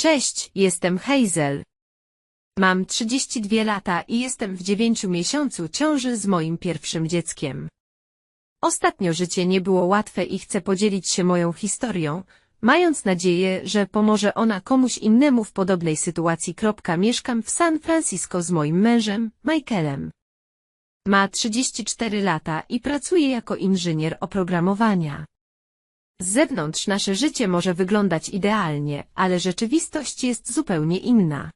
Cześć, jestem Hazel. Mam 32 lata i jestem w dziewięciu miesiącu ciąży z moim pierwszym dzieckiem. Ostatnio życie nie było łatwe i chcę podzielić się moją historią, mając nadzieję, że pomoże ona komuś innemu w podobnej sytuacji. Mieszkam w San Francisco z moim mężem, Michaelem. Ma 34 lata i pracuje jako inżynier oprogramowania. Z zewnątrz nasze życie może wyglądać idealnie, ale rzeczywistość jest zupełnie inna.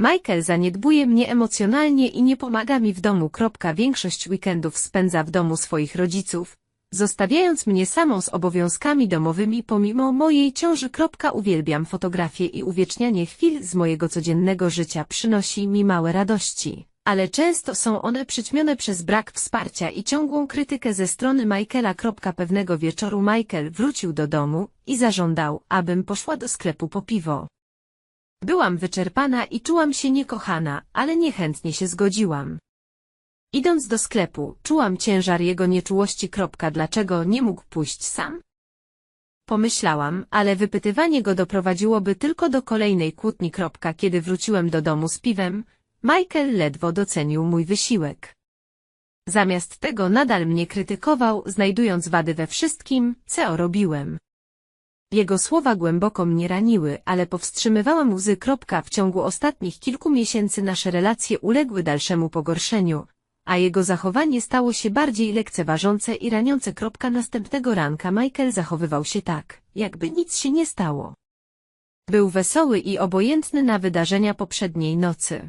Michael zaniedbuje mnie emocjonalnie i nie pomaga mi w domu. Większość weekendów spędza w domu swoich rodziców, zostawiając mnie samą z obowiązkami domowymi pomimo mojej ciąży. Uwielbiam fotografię i uwiecznianie chwil z mojego codziennego życia przynosi mi małe radości ale często są one przyćmione przez brak wsparcia i ciągłą krytykę ze strony Michaela. Pewnego wieczoru Michael wrócił do domu i zażądał, abym poszła do sklepu po piwo. Byłam wyczerpana i czułam się niekochana, ale niechętnie się zgodziłam. Idąc do sklepu, czułam ciężar jego nieczułości. Dlaczego nie mógł pójść sam? Pomyślałam, ale wypytywanie go doprowadziłoby tylko do kolejnej kłótni. Kiedy wróciłem do domu z piwem, Michael ledwo docenił mój wysiłek. Zamiast tego nadal mnie krytykował, znajdując wady we wszystkim, co robiłem. Jego słowa głęboko mnie raniły, ale powstrzymywałam łzy. W ciągu ostatnich kilku miesięcy nasze relacje uległy dalszemu pogorszeniu, a jego zachowanie stało się bardziej lekceważące i raniące. Następnego ranka Michael zachowywał się tak, jakby nic się nie stało. Był wesoły i obojętny na wydarzenia poprzedniej nocy.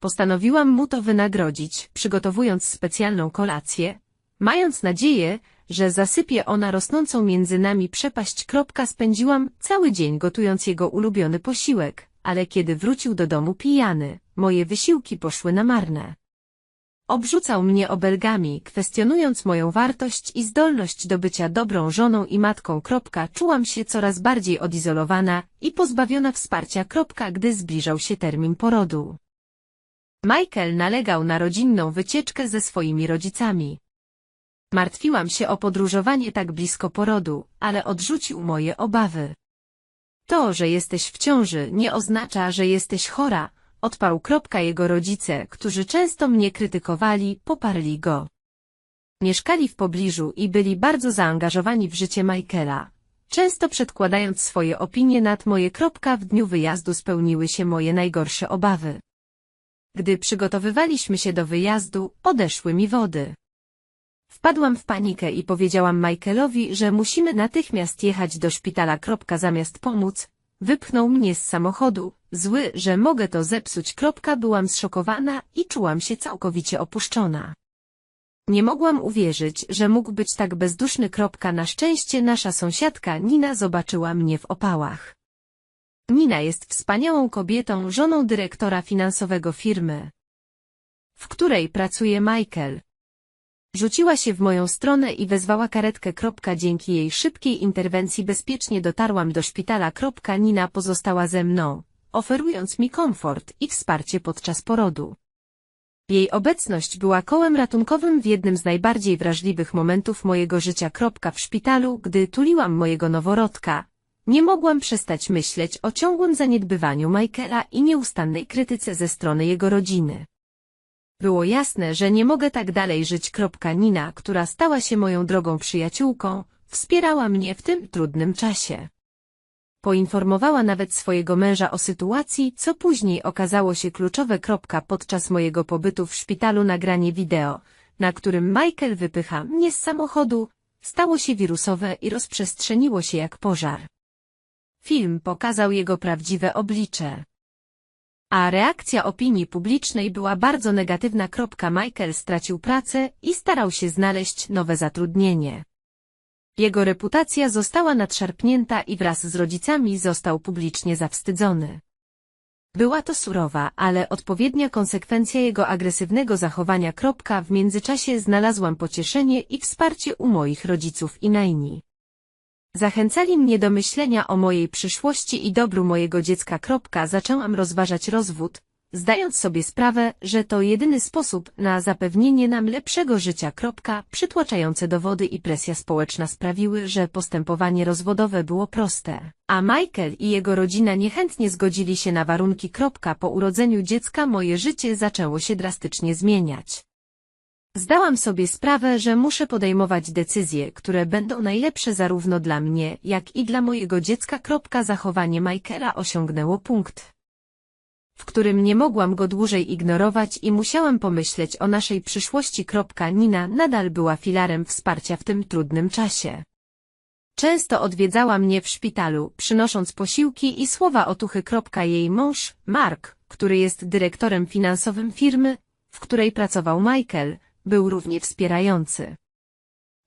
Postanowiłam mu to wynagrodzić, przygotowując specjalną kolację, mając nadzieję, że zasypie ona rosnącą między nami przepaść. Spędziłam cały dzień gotując jego ulubiony posiłek, ale kiedy wrócił do domu pijany, moje wysiłki poszły na marne. Obrzucał mnie obelgami, kwestionując moją wartość i zdolność do bycia dobrą żoną i matką. Czułam się coraz bardziej odizolowana i pozbawiona wsparcia. Gdy zbliżał się termin porodu. Michael nalegał na rodzinną wycieczkę ze swoimi rodzicami. Martwiłam się o podróżowanie tak blisko porodu, ale odrzucił moje obawy. To, że jesteś w ciąży, nie oznacza, że jesteś chora, odparł. Jego rodzice, którzy często mnie krytykowali, poparli go. Mieszkali w pobliżu i byli bardzo zaangażowani w życie Michaela, często przedkładając swoje opinie nad moje. W dniu wyjazdu spełniły się moje najgorsze obawy. Gdy przygotowywaliśmy się do wyjazdu, odeszły mi wody. Wpadłam w panikę i powiedziałam Michaelowi, że musimy natychmiast jechać do szpitala. Zamiast pomóc, wypchnął mnie z samochodu, zły, że mogę to zepsuć. Byłam zszokowana i czułam się całkowicie opuszczona. Nie mogłam uwierzyć, że mógł być tak bezduszny. Na szczęście nasza sąsiadka Nina zobaczyła mnie w opałach. Nina jest wspaniałą kobietą, żoną dyrektora finansowego firmy, w której pracuje Michael. Rzuciła się w moją stronę i wezwała karetkę. Dzięki jej szybkiej interwencji bezpiecznie dotarłam do szpitala. Nina pozostała ze mną, oferując mi komfort i wsparcie podczas porodu. Jej obecność była kołem ratunkowym w jednym z najbardziej wrażliwych momentów mojego życia. W szpitalu, gdy tuliłam mojego noworodka, nie mogłam przestać myśleć o ciągłym zaniedbywaniu Michaela i nieustannej krytyce ze strony jego rodziny. Było jasne, że nie mogę tak dalej żyć. Nina, która stała się moją drogą przyjaciółką, wspierała mnie w tym trudnym czasie. Poinformowała nawet swojego męża o sytuacji, co później okazało się kluczowe. Podczas mojego pobytu w szpitalu nagranie wideo, na którym Michael wypycha mnie z samochodu, stało się wirusowe i rozprzestrzeniło się jak pożar. Film pokazał jego prawdziwe oblicze. A reakcja opinii publicznej była bardzo negatywna. Michael stracił pracę i starał się znaleźć nowe zatrudnienie. Jego reputacja została nadszarpnięta i wraz z rodzicami został publicznie zawstydzony. Była to surowa, ale odpowiednia konsekwencja jego agresywnego zachowania. W międzyczasie znalazłam pocieszenie i wsparcie u moich rodziców i najni. Zachęcali mnie do myślenia o mojej przyszłości i dobru mojego dziecka. Zaczęłam rozważać rozwód, zdając sobie sprawę, że to jedyny sposób na zapewnienie nam lepszego życia. Przytłaczające dowody i presja społeczna sprawiły, że postępowanie rozwodowe było proste. A Michael i jego rodzina niechętnie zgodzili się na warunki. Po urodzeniu dziecka moje życie zaczęło się drastycznie zmieniać. Zdałam sobie sprawę, że muszę podejmować decyzje, które będą najlepsze zarówno dla mnie, jak i dla mojego dziecka. Zachowanie Michaela osiągnęło punkt, w którym nie mogłam go dłużej ignorować i musiałam pomyśleć o naszej przyszłości. Nina nadal była filarem wsparcia w tym trudnym czasie. Często odwiedzała mnie w szpitalu, przynosząc posiłki i słowa otuchy. Jej mąż, Mark, który jest dyrektorem finansowym firmy, w której pracował Michael, był równie wspierający.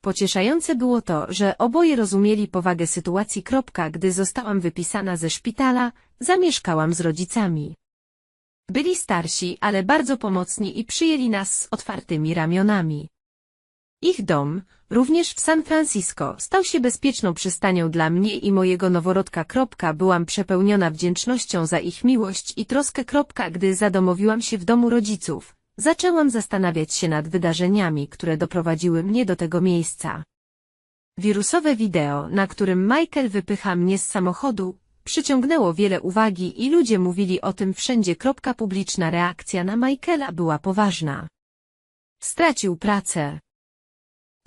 Pocieszające było to, że oboje rozumieli powagę sytuacji. Gdy zostałam wypisana ze szpitala, zamieszkałam z rodzicami. Byli starsi, ale bardzo pomocni i przyjęli nas z otwartymi ramionami. Ich dom, również w San Francisco, stał się bezpieczną przystanią dla mnie i mojego noworodka. Byłam przepełniona wdzięcznością za ich miłość i troskę. Gdy zadomowiłam się w domu rodziców, zaczęłam zastanawiać się nad wydarzeniami, które doprowadziły mnie do tego miejsca. Wirusowe wideo, na którym Michael wypycha mnie z samochodu, przyciągnęło wiele uwagi i ludzie mówili o tym wszędzie. Publiczna reakcja na Michaela była poważna. Stracił pracę.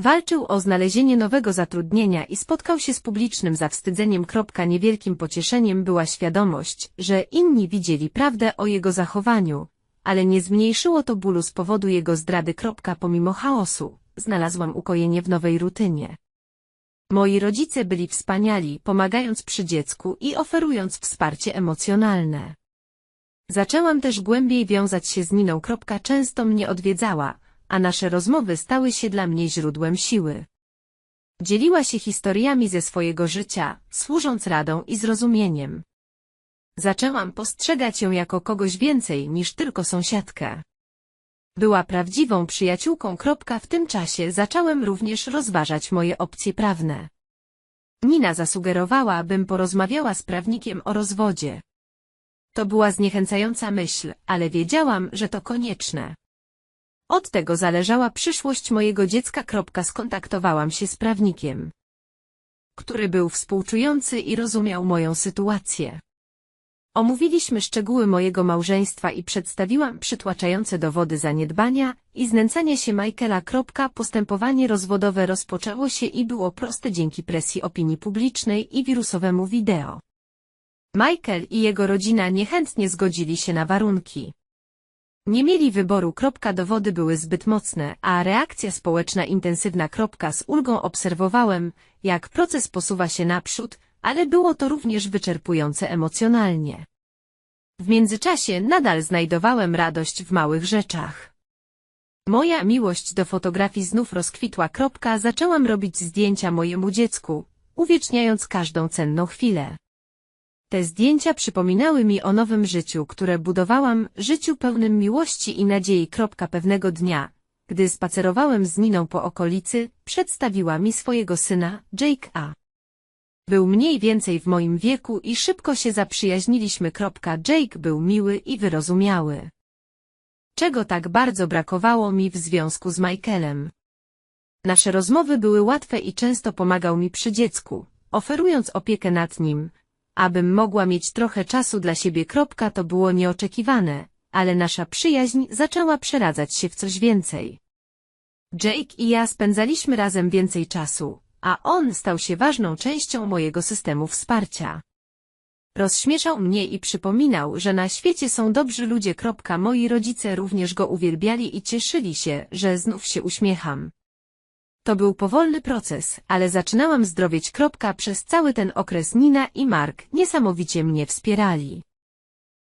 Walczył o znalezienie nowego zatrudnienia i spotkał się z publicznym zawstydzeniem. Niewielkim pocieszeniem była świadomość, że inni widzieli prawdę o jego zachowaniu, ale nie zmniejszyło to bólu z powodu jego zdrady. Pomimo chaosu, znalazłam ukojenie w nowej rutynie. Moi rodzice byli wspaniali, pomagając przy dziecku i oferując wsparcie emocjonalne. Zaczęłam też głębiej wiązać się z Niną. Często mnie odwiedzała, a nasze rozmowy stały się dla mnie źródłem siły. Dzieliła się historiami ze swojego życia, służąc radą i zrozumieniem. Zaczęłam postrzegać ją jako kogoś więcej niż tylko sąsiadkę. Była prawdziwą przyjaciółką. W tym czasie zacząłem również rozważać moje opcje prawne. Nina zasugerowała, bym porozmawiała z prawnikiem o rozwodzie. To była zniechęcająca myśl, ale wiedziałam, że to konieczne. Od tego zależała przyszłość mojego dziecka. Skontaktowałam się z prawnikiem, który był współczujący i rozumiał moją sytuację. Omówiliśmy szczegóły mojego małżeństwa i przedstawiłam przytłaczające dowody zaniedbania i znęcania się Michaela. Postępowanie rozwodowe rozpoczęło się i było proste dzięki presji opinii publicznej i wirusowemu wideo. Michael i jego rodzina niechętnie zgodzili się na warunki. Nie mieli wyboru. Dowody były zbyt mocne, a reakcja społeczna intensywna. Z ulgą obserwowałem, jak proces posuwa się naprzód, ale było to również wyczerpujące emocjonalnie. W międzyczasie nadal znajdowałem radość w małych rzeczach. Moja miłość do fotografii znów rozkwitła. Zaczęłam robić zdjęcia mojemu dziecku, uwieczniając każdą cenną chwilę. Te zdjęcia przypominały mi o nowym życiu, które budowałam, życiu pełnym miłości i nadziei. Pewnego dnia, gdy spacerowałem z Niną po okolicy, przedstawiła mi swojego syna, Jake A. Był mniej więcej w moim wieku i szybko się zaprzyjaźniliśmy. Jake był miły i wyrozumiały. Czego tak bardzo brakowało mi w związku z Michaelem. Nasze rozmowy były łatwe i często pomagał mi przy dziecku, oferując opiekę nad nim, abym mogła mieć trochę czasu dla siebie. To było nieoczekiwane, ale nasza przyjaźń zaczęła przeradzać się w coś więcej. Jake i ja spędzaliśmy razem więcej czasu, a on stał się ważną częścią mojego systemu wsparcia. Rozśmieszał mnie i przypominał, że na świecie są dobrzy ludzie. Moi rodzice również go uwielbiali i cieszyli się, że znów się uśmiecham. To był powolny proces, ale zaczynałam zdrowieć. Przez cały ten okres Nina i Mark niesamowicie mnie wspierali.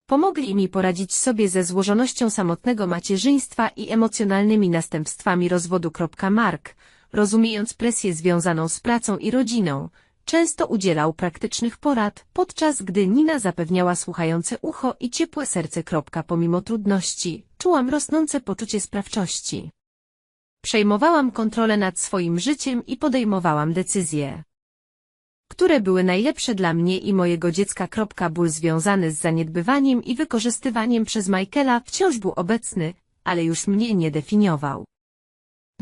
Pomogli mi poradzić sobie ze złożonością samotnego macierzyństwa i emocjonalnymi następstwami rozwodu. Mark, rozumiejąc presję związaną z pracą i rodziną, często udzielał praktycznych porad, podczas gdy Nina zapewniała słuchające ucho i ciepłe serce. Pomimo trudności, czułam rosnące poczucie sprawczości. Przejmowałam kontrolę nad swoim życiem i podejmowałam decyzje. które były najlepsze dla mnie i mojego dziecka. Ból związany z zaniedbywaniem i wykorzystywaniem przez Michaela wciąż był obecny, ale już mnie nie definiował.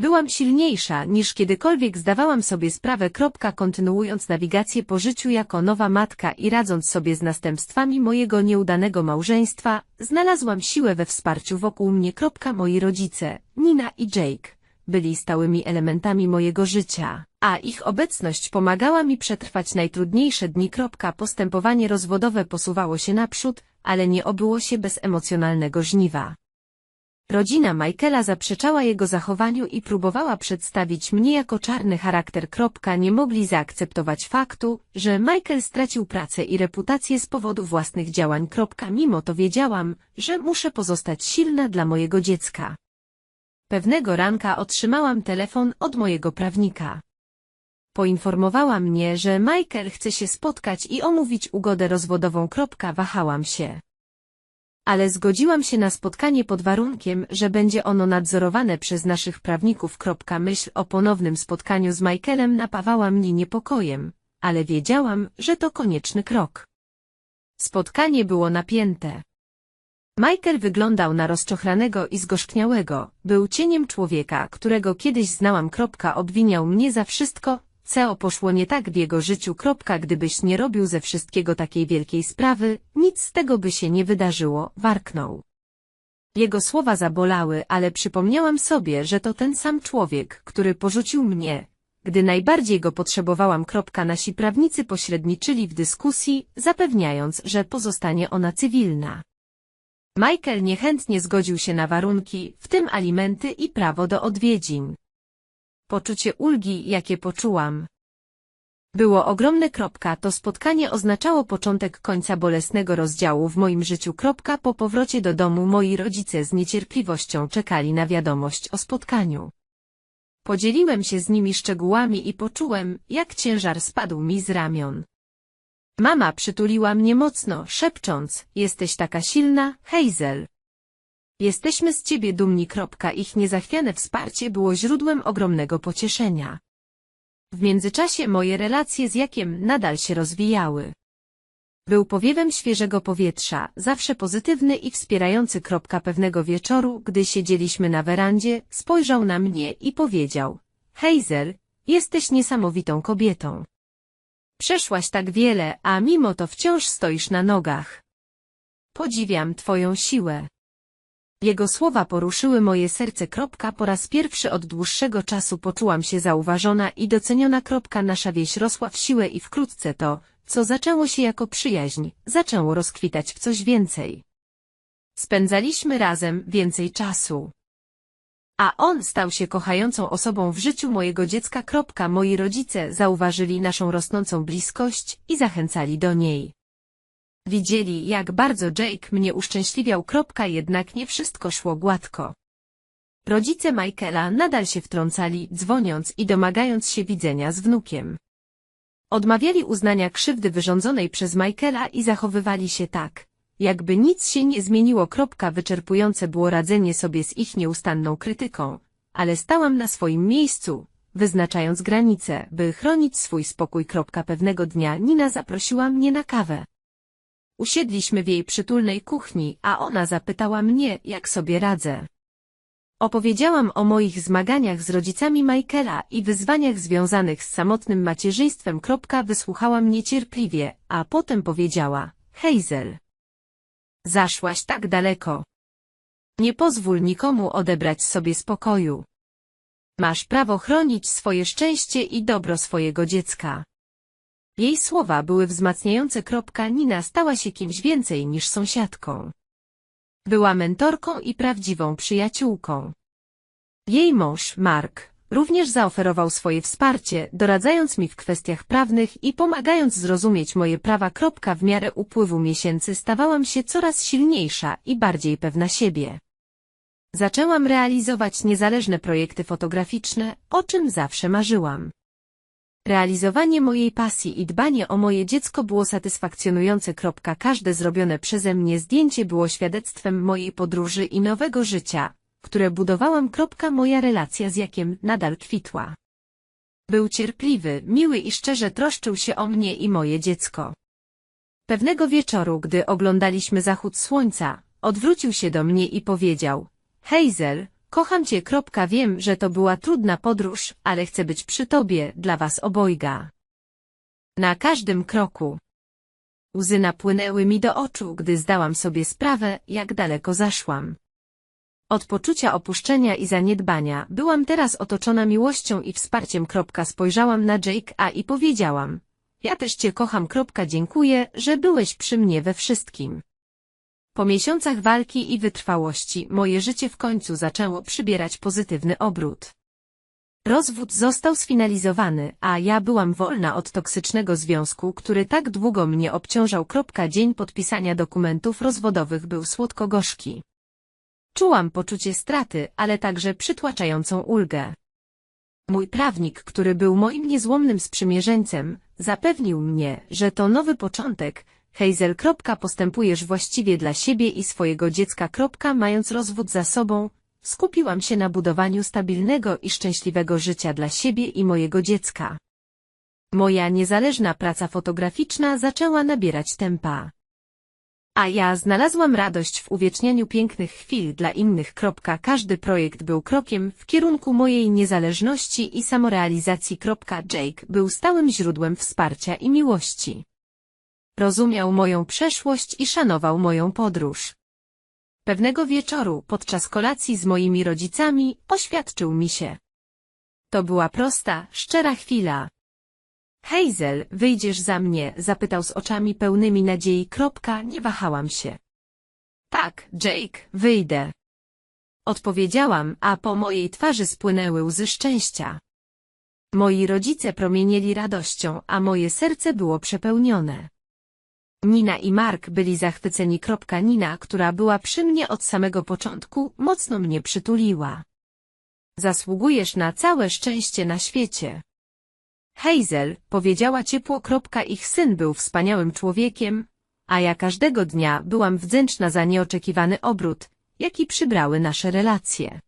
Byłam silniejsza niż kiedykolwiek zdawałam sobie sprawę. Kontynuując nawigację po życiu jako nowa matka i radząc sobie z następstwami mojego nieudanego małżeństwa, znalazłam siłę we wsparciu wokół mnie. Moi rodzice, Nina i Jake, byli stałymi elementami mojego życia, a ich obecność pomagała mi przetrwać najtrudniejsze dni. Postępowanie rozwodowe posuwało się naprzód, ale nie obyło się bez emocjonalnego żniwa. Rodzina Michaela zaprzeczała jego zachowaniu i próbowała przedstawić mnie jako czarny charakter. Nie mogli zaakceptować faktu, że Michael stracił pracę i reputację z powodu własnych działań. Mimo to wiedziałam, że muszę pozostać silna dla mojego dziecka. Pewnego ranka otrzymałam telefon od mojego prawnika. Poinformowała mnie, że Michael chce się spotkać i omówić ugodę rozwodową. Wahałam się ale zgodziłam się na spotkanie pod warunkiem, że będzie ono nadzorowane przez naszych prawników. Myśl o ponownym spotkaniu z Michaelem napawała mnie niepokojem, ale wiedziałam, że to konieczny krok. Spotkanie było napięte. Michael wyglądał na rozczochranego i zgorzkniałego, był cieniem człowieka, którego kiedyś znałam. Obwiniał mnie za wszystko, co poszło nie tak w jego życiu. Gdybyś nie robił ze wszystkiego takiej wielkiej sprawy, nic z tego by się nie wydarzyło, warknął. Jego słowa zabolały, ale przypomniałam sobie, że to ten sam człowiek, który porzucił mnie, gdy najbardziej go potrzebowałam. Nasi prawnicy pośredniczyli w dyskusji, zapewniając, że pozostanie ona cywilna. Michael niechętnie zgodził się na warunki, w tym alimenty i prawo do odwiedzin. Poczucie ulgi, jakie poczułam. Było ogromne. Kropka, to spotkanie oznaczało początek końca bolesnego rozdziału w moim życiu. Kropka, po powrocie do domu moi rodzice z niecierpliwością czekali na wiadomość o spotkaniu. Podzieliłem się z nimi szczegółami i poczułem, jak ciężar spadł mi z ramion. Mama przytuliła mnie mocno, szepcząc, jesteś taka silna, Hazel. Jesteśmy z ciebie dumni. Ich niezachwiane wsparcie było źródłem ogromnego pocieszenia. W międzyczasie moje relacje z Jakiem nadal się rozwijały. Był powiewem świeżego powietrza, zawsze pozytywny i wspierający. Pewnego wieczoru, gdy siedzieliśmy na werandzie, spojrzał na mnie i powiedział Hazel, jesteś niesamowitą kobietą. Przeszłaś tak wiele, a mimo to wciąż stoisz na nogach. Podziwiam twoją siłę. Jego słowa poruszyły moje serce. Po raz pierwszy od dłuższego czasu poczułam się zauważona i doceniona. Nasza wieś rosła w siłę i wkrótce to, co zaczęło się jako przyjaźń, zaczęło rozkwitać w coś więcej. Spędzaliśmy razem więcej czasu. A on stał się kochającą osobą w życiu mojego dziecka. Moi rodzice zauważyli naszą rosnącą bliskość i zachęcali do niej. Widzieli, jak bardzo Jake mnie uszczęśliwiał. Jednak nie wszystko szło gładko. Rodzice Michaela nadal się wtrącali, dzwoniąc i domagając się widzenia z wnukiem. Odmawiali uznania krzywdy wyrządzonej przez Michaela i zachowywali się tak, jakby nic się nie zmieniło. Wyczerpujące było radzenie sobie z ich nieustanną krytyką, ale stałam na swoim miejscu, wyznaczając granice, by chronić swój spokój. Pewnego dnia Nina zaprosiła mnie na kawę. Usiedliśmy w jej przytulnej kuchni, a ona zapytała mnie, jak sobie radzę. Opowiedziałam o moich zmaganiach z rodzicami Michaela i wyzwaniach związanych z samotnym macierzyństwem. Wysłuchała mnie cierpliwie, a potem powiedziała, Hazel. Zaszłaś tak daleko. Nie pozwól nikomu odebrać sobie spokoju. Masz prawo chronić swoje szczęście i dobro swojego dziecka. Jej słowa były wzmacniające. Nina stała się kimś więcej niż sąsiadką. Była mentorką i prawdziwą przyjaciółką. Jej mąż, Mark, również zaoferował swoje wsparcie, doradzając mi w kwestiach prawnych i pomagając zrozumieć moje prawa. W miarę upływu miesięcy stawałam się coraz silniejsza i bardziej pewna siebie. Zaczęłam realizować niezależne projekty fotograficzne, o czym zawsze marzyłam. Realizowanie mojej pasji i dbanie o moje dziecko było satysfakcjonujące. Każde zrobione przeze mnie zdjęcie było świadectwem mojej podróży i nowego życia, które budowałam. Moja relacja z Jakiem nadal kwitła. Był cierpliwy, miły i szczerze troszczył się o mnie i moje dziecko. Pewnego wieczoru, gdy oglądaliśmy zachód słońca, odwrócił się do mnie i powiedział Hazel, kocham cię. Wiem, że to była trudna podróż, ale chcę być przy tobie, dla was obojga. Na każdym kroku. Łzy napłynęły mi do oczu, gdy zdałam sobie sprawę, jak daleko zaszłam. Od poczucia opuszczenia i zaniedbania byłam teraz otoczona miłością i wsparciem. Spojrzałam na Jake'a i powiedziałam. Ja też cię kocham. Dziękuję, że byłeś przy mnie we wszystkim. Po miesiącach walki i wytrwałości moje życie w końcu zaczęło przybierać pozytywny obrót. Rozwód został sfinalizowany, a ja byłam wolna od toksycznego związku, który tak długo mnie obciążał. Dzień podpisania dokumentów rozwodowych był słodko-gorzki. Czułam poczucie straty, ale także przytłaczającą ulgę. Mój prawnik, który był moim niezłomnym sprzymierzeńcem, zapewnił mnie, że to nowy początek. Hazel. Postępujesz właściwie dla siebie i swojego dziecka. Mając rozwód za sobą, skupiłam się na budowaniu stabilnego i szczęśliwego życia dla siebie i mojego dziecka. Moja niezależna praca fotograficzna zaczęła nabierać tempa. A ja znalazłam radość w uwiecznianiu pięknych chwil dla innych. Każdy projekt był krokiem w kierunku mojej niezależności i samorealizacji. Jake był stałym źródłem wsparcia i miłości. Rozumiał moją przeszłość i szanował moją podróż. Pewnego wieczoru, podczas kolacji z moimi rodzicami, oświadczył mi się. To była prosta, szczera chwila. Hazel, wyjdziesz za mnie? zapytał z oczami pełnymi nadziei. Kropka, nie wahałam się. Tak, Jake, wyjdę. Odpowiedziałam, a po mojej twarzy spłynęły łzy szczęścia. Moi rodzice promienieli radością, a moje serce było przepełnione. Nina i Mark byli zachwyceni. Nina, która była przy mnie od samego początku, mocno mnie przytuliła. Zasługujesz na całe szczęście na świecie. Hazel, powiedziała ciepło. Ich syn był wspaniałym człowiekiem, a ja każdego dnia byłam wdzięczna za nieoczekiwany obrót, jaki przybrały nasze relacje.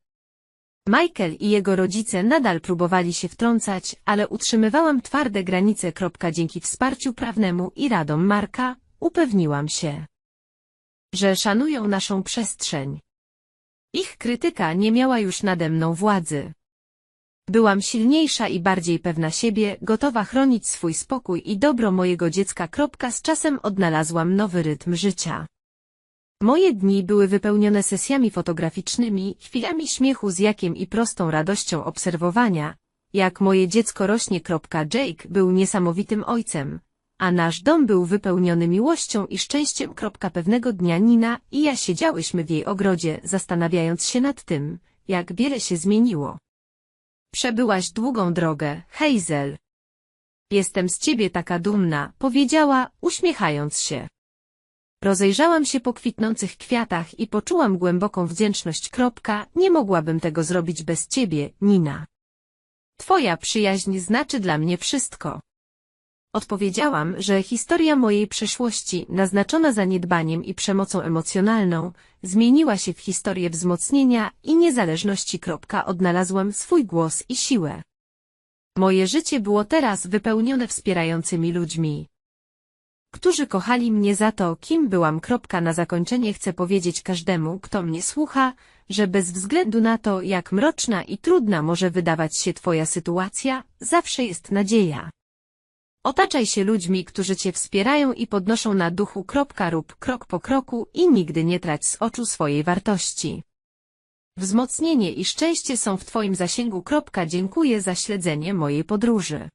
Michael i jego rodzice nadal próbowali się wtrącać, ale utrzymywałam twarde granice. Dzięki wsparciu prawnemu i radom Marka, upewniłam się, że szanują naszą przestrzeń. Ich krytyka nie miała już nade mną władzy. Byłam silniejsza i bardziej pewna siebie, gotowa chronić swój spokój i dobro mojego dziecka. Z czasem odnalazłam nowy rytm życia. Moje dni były wypełnione sesjami fotograficznymi, chwilami śmiechu z Jakiem i prostą radością obserwowania, jak moje dziecko rośnie. Jake był niesamowitym ojcem, a nasz dom był wypełniony miłością i szczęściem. Pewnego dnia Nina i ja siedziałyśmy w jej ogrodzie, zastanawiając się nad tym, jak wiele się zmieniło. Przebyłaś długą drogę, Hazel. Jestem z ciebie taka dumna, powiedziała, uśmiechając się. Rozejrzałam się po kwitnących kwiatach i poczułam głęboką wdzięczność. Kropka, nie mogłabym tego zrobić bez ciebie, Nina. Twoja przyjaźń znaczy dla mnie wszystko. Odpowiedziałam, że historia mojej przeszłości, naznaczona zaniedbaniem i przemocą emocjonalną, zmieniła się w historię wzmocnienia i niezależności. Odnalazłam swój głos i siłę. Moje życie było teraz wypełnione wspierającymi ludźmi, którzy kochali mnie za to, kim byłam. Na zakończenie chcę powiedzieć każdemu, kto mnie słucha, że bez względu na to, jak mroczna i trudna może wydawać się Twoja sytuacja, zawsze jest nadzieja. Otaczaj się ludźmi, którzy Cię wspierają i podnoszą na duchu. Rób krok po kroku i nigdy nie trać z oczu swojej wartości. Wzmocnienie i szczęście są w Twoim zasięgu. Dziękuję za śledzenie mojej podróży.